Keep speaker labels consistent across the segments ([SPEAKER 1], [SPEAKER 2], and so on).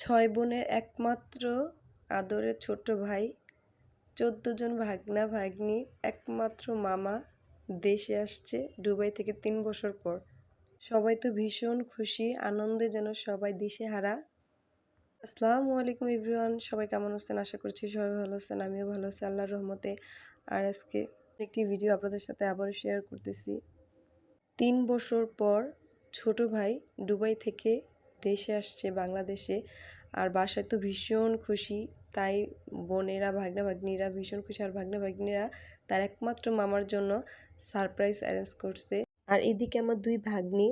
[SPEAKER 1] ছয় বোনের একমাত্র আদরের ছোট ভাই, চোদ্দ জন ভাগনা ভাগ্নি একমাত্র মামা দেশে আসছে দুবাই থেকে তিন বছর পর। সবাই তো ভীষণ খুশি, আনন্দে যেন সবাই দিশে হারা। আসসালামু আলাইকুম ইভরিওয়ান সবাই কেমন আছেন? আশা করছি সবাই ভালো আছেন, আমিও ভালো আছি আল্লাহর রহমতে। আর আজকে একটি ভিডিও আপনাদের সাথে আবারও শেয়ার করতেছি। তিন বছর পর ছোট ভাই দুবাই থেকে দেশে আসছে বাংলাদেশে। আর বাসায় তো ভীষণ খুশি। তাই বোনেরা ভাগনা ভাগ্নিরা ভীষণ খুশি। আর ভাগনা ভাগ্নিরা তার একমাত্র মামার জন্য সারপ্রাইজ অ্যারেঞ্জ করছে। আর এদিকে আমার দুই ভাগ্নি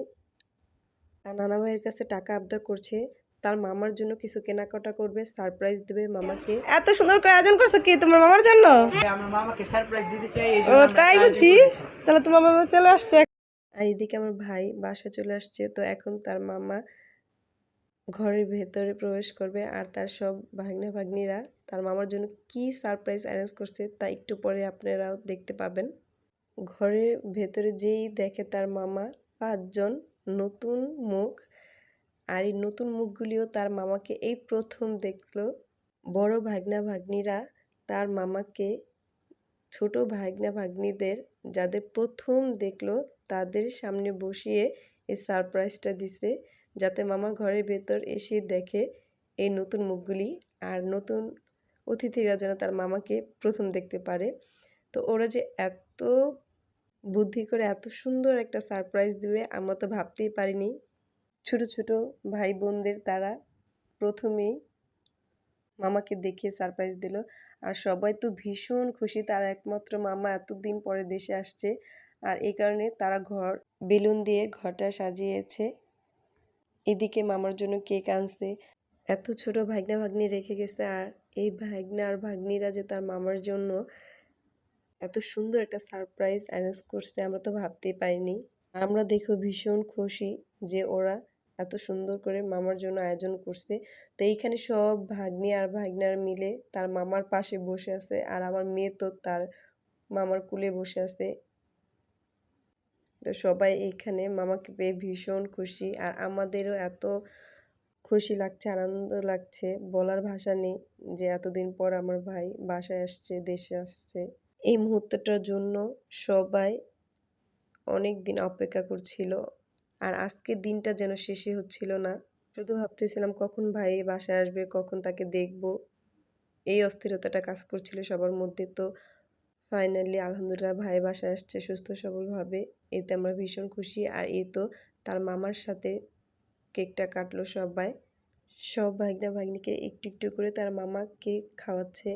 [SPEAKER 1] তার নানা ভাইয়ের কাছে টাকা আবদার করছে। তার মামার জন্য কিছু কেনাকাটা করবে সারপ্রাইজ দেবে মামাকে। এত সুন্দর করে আয়োজন করছ কি তোমার মামার জন্য?
[SPEAKER 2] আমার মামাকে সারপ্রাইজ দিতে চাই
[SPEAKER 1] ও তাই বুঝি? তাহলে তোমার মামা চলে আসছে। আর এদিকে আমার ভাই বাসায় চলে আসছে। তো এখন তার মামা ঘরের ভেতরে প্রবেশ করবে আর তার সব ভাগ্না ভাগ্নিরা তার মামার জন্য কি সারপ্রাইজ অ্যারেঞ্জ করছে তা একটু পরে আপনারাও দেখতে পাবেন। ঘরের ভেতরে যেই দেখে তার মামা পাঁচজন নতুন মুখ আর এই নতুন মুখগুলিও তার মামাকে এই প্রথম দেখল। বড় ভাগ্না ভাগ্নিরা তার মামাকে ছোট ভাগ্না ভাগ্নিদের যাদের প্রথম দেখল তাদের সামনে বসিয়ে এই সারপ্রাইজটা দিছে। যাতে মামা ঘরের ভেতর এসে দেখে এই নতুন মুখগুলি আর নতুন অতিথিরা যেন তার মামাকে প্রথম দেখতে পারে। তো ওরা যে এত বুদ্ধি করে এত সুন্দর একটা সারপ্রাইজ দেবে আমরা তো ভাবতেই পারিনি। ছোট ছোট ভাই বোনদের তারা প্রথমেই মামাকে দেখিয়ে সারপ্রাইজ দিল। আর সবাই তো ভীষণ খুশি, তার একমাত্র মামা এতদিন পরে দেশে আসছে। আর এই কারণে তারা ঘর, বেলুন দিয়ে ঘরটা সাজিয়েছে। এদিকে মামার জন্য কেক আনছে। এত ছোট ভাগ্না ভাগ্নি রেখে গেছে আর এই ভাগ্না আর ভাগ্নিরা যে তার মামার জন্য এত সুন্দর একটা সারপ্রাইজ অ্যারেঞ্জ করছে, আমরা তো ভাবতেই পারিনি। আমরা দেখো ভীষণ খুশি যে ওরা এত সুন্দর করে মামার জন্য আয়োজন করছে। তো এইখানে সব ভাগ্নি আর ভাগ্নার মিলে তার মামার পাশে বসে আছে আর আমার মেয়ে তো তার মামার কুলে বসে আছে। তো সবাই এইখানে মামাকে পেয়ে ভীষণ খুশি। আর আমাদেরও এত খুশি লাগছে, আনন্দ লাগছে। বলার ভাষা নেই যে এতদিন পর আমার ভাই বাসায় আসছে, দেশে আসছে। এই মুহূর্তটার জন্য সবাই অনেক দিন অপেক্ষা করছিল। আর আজকের দিনটা যেন শেষই হচ্ছিল না। শুধু ভাবতেছিলাম কখন ভাই বাসায় আসবে, কখন তাকে দেখব। এই অস্থিরতাটা কাজ করছিল সবার মধ্যে। তো ফাইনালি আলহামদুলিল্লাহ, ভাই বাসায় আসছে, সুস্থ, সবলভাবে। এতে আমরা ভীষণ খুশি। আর এই তো তার মামার সাথে কেকটা কাটলো সবাই। সব ভাগ্না ভাগ্নিকে একটু একটু করে তার মামা কেক খাওয়াচ্ছে।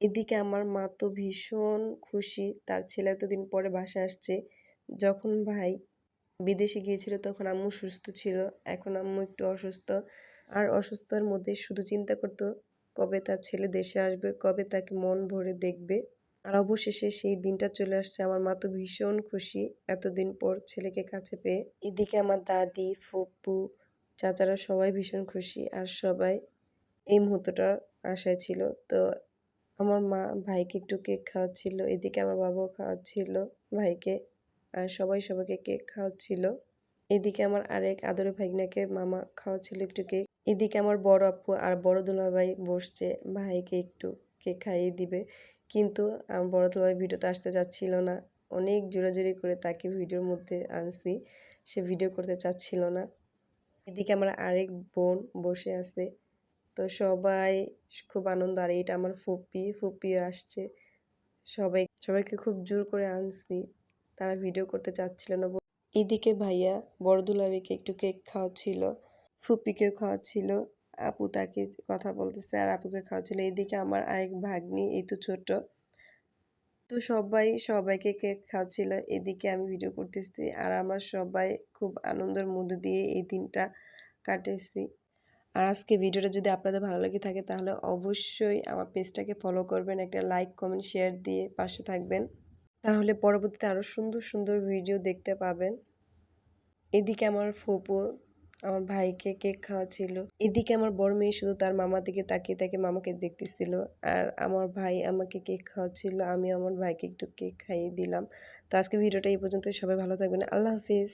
[SPEAKER 1] এদিকে আমার মা তো ভীষণ খুশি। তার ছেলে এতদিন পরে বাসায় আসছে। যখন ভাই বিদেশে গিয়েছিল, তখন আম্মু সুস্থ ছিল। এখন আম্মু একটু অসুস্থ। আর অসুস্থতার মধ্যে শুধু চিন্তা করতো কবে তার ছেলে দেশে আসবে, কবে তাকে মন ভরে দেখবে। আর অবশেষে সেই দিনটা চলে আসছে। আমার মা তো ভীষণ খুশি এতদিন পর ছেলেকে কাছে পেয়ে। এদিকে আমার দাদি, ফুপু, চাচারা সবাই ভীষণ খুশি আর সবাই এই মুহূর্তটা আশায় ছিল। তো আমার মা ভাইকে একটু কেক খাওয়াচ্ছিল, এদিকে আমার বাবাও খাওয়াচ্ছিল ভাইকে আর সবাই সবাইকে কেক খাওয়াচ্ছিল। এদিকে আমার আরেক আদরের ভাগনাকে মামা খাওয়াচ্ছিল একটু কেক। এদিকে আমার বড় আপু আর বড় দুলাভাই বসছে, ভাইকে একটু কেক খাইয়ে দিবে। কিন্তু আমার বড় দুলাভাই ভিডিওতে আসতে চাচ্ছিল না। অনেক জোরাজুরি করে তাকে ভিডিওর মধ্যে আনছি। সে ভিডিও করতে চাচ্ছিল না। এদিকে আমার আরেক বোন বসে আছে। তো সবাই খুব আনন্দ। আর এটা আমার ফুপি। ফুপিও আসছে। সবাই, সবাইকে খুব জোর করে আনছি। তারা ভিডিও করতে চাচ্ছিল না এদিকে ভাইয়া বড়দুলাবিকে একটু কেক খাওয়াচ্ছিল। ফুপিকেও খাওয়াচ্ছিল। আপু তাকে কথা বলতেছে আর আপুকে খাওয়াচ্ছিল। এদিকে আমার আরেক ভাগ্নি, এই তো ছোট তো সবাই সবাইকে কেক খাওয়াচ্ছিল। এদিকে আমি ভিডিও করতেছি আর আমরা সবাই খুব আনন্দের মধ্যে দিয়ে এই দিনটা কাটেছি। আর আজকে ভিডিওটা যদি আপনাদের ভালো লেগে থাকে তাহলে অবশ্যই আমার পেজটাকে ফলো করবেন, একটা লাইক কমেন্ট শেয়ার দিয়ে পাশে থাকবেন। তাহলে পরবর্তীতে আরও সুন্দর সুন্দর ভিডিও দেখতে পাবেন। এদিকে আমার ফুপু আমার ভাইকে কেক খাওয়া ছিল এদিকে আমার বড় মেয়ে শুধু তার মামার দিকে তাকিয়ে তাকিয়ে মামাকে দেখতেছিল আর আমার ভাই আমাকে কেক খাওয়াচ্ছিল আমি আমার ভাইকে একটু কেক খাইয়ে দিলাম। তো আজকে ভিডিওটা এই পর্যন্ত সবাই ভালো থাকবেন, আল্লাহ হাফিজ।